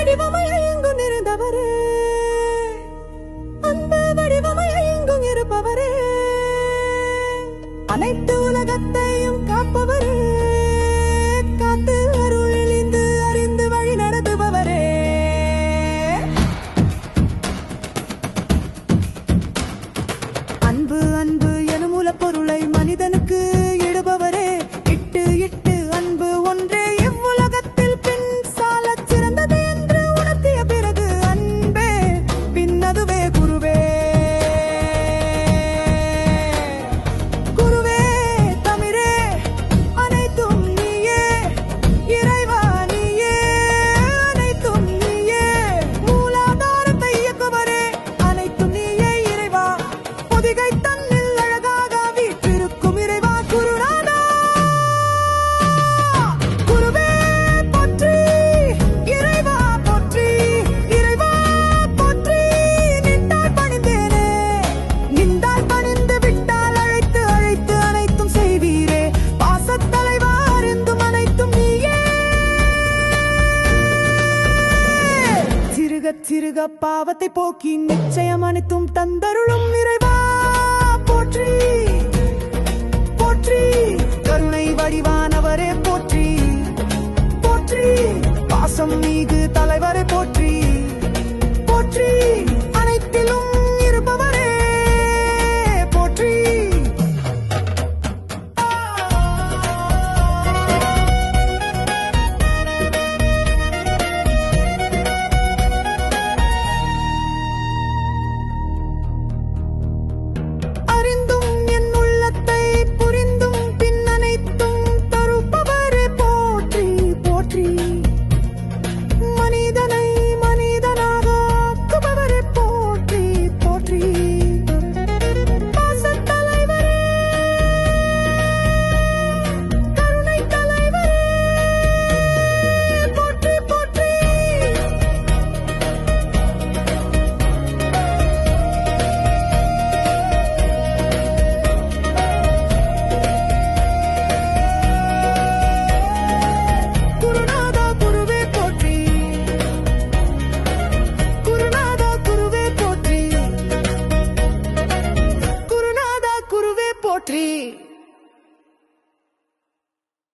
வடிவமாய் எங்கும் நிறைந்தவரே அன்பு வடிவமாய் எங்கும் இருப்பவரே அனைத்து உலகத்தையும் காப்பவரே. காத்து அருள் இழிந்து அறிந்து வழி நடத்துபவரே. திருக பாவத்தை போக்கி நிச்சயம் அனைத்தும் தந்தருளும் நிறைவு போற்றி போற்றி. கருணை வடிவானவரே போற்றி போற்றி. பாசம் மீது